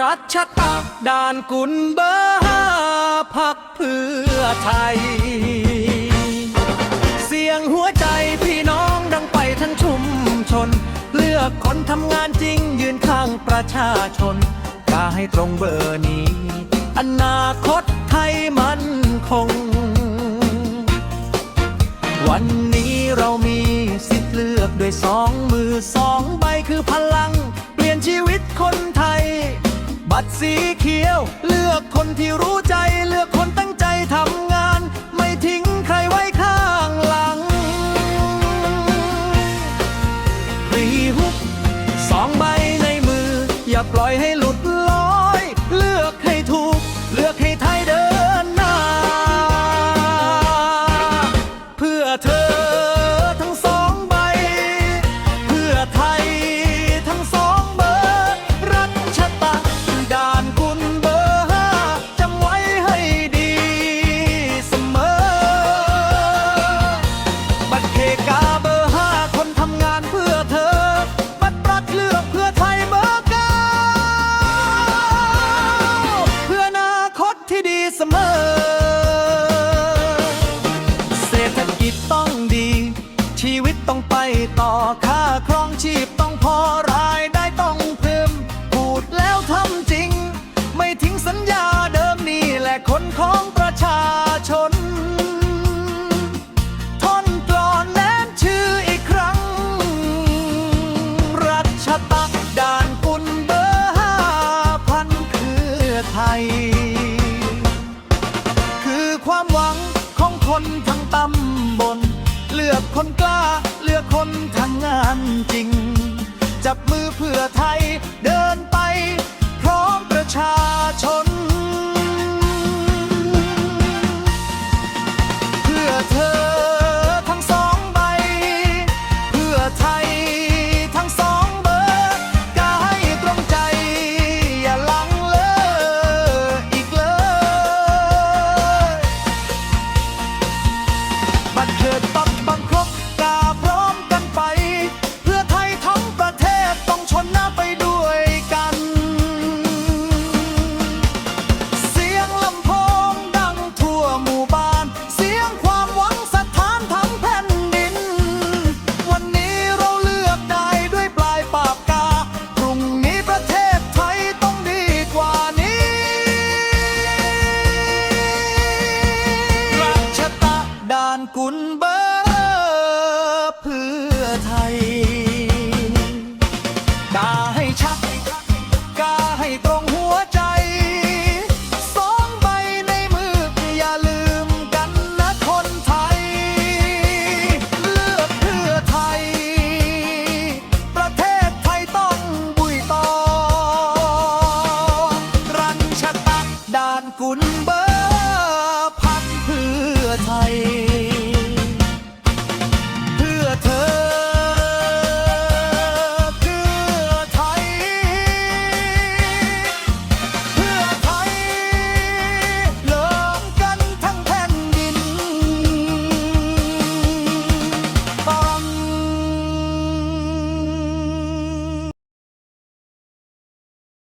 รัชตะด่านกุลเบอร์ห้าพักเพื่อไทย เสียงหัวใจพี่น้องดังไปทั้งชุมชน เลือกคนทำงานจริงยืนข้างประชาชนกาให้ตรงเบอร์นี้ อนาคตไทยมันคง วันนี้เรามีสิทธิ์เลือกด้วยสองมือสองใบคือพลัง บัตรสีเขียว เลือกคนที่รู้ใจ เลือกคนตั้งใจทำงาน ไม่ทิ้งใครไว้ข้างหลัง รีฮุกสองใบในมือ อย่าปล่อยให้หลุดลอย เลือกให้ถูก เลือกให้ไทยเดินหน้า เพื่อเธอ ชีวิตต้องไปต่อค่าครองชีพต้องพอรายได้ต้องเพิ่มพูดแล้วทำจริง ไม่ทิ้งสัญญาเดิมนี่แหละคนของประชาชนทนกลอนแนมชื่ออีกครั้ง รัชตะด่านกุลเบอร์ห้าพันเพื่อไทย คือความหวังของคนทั้งตำบล เลือกคนกล้า เลือกคนทำงานจริง จับมือเพื่อไทยเดินไปพร้อมประชาชน ด่านกุนเบอร์พักเพื่อไทย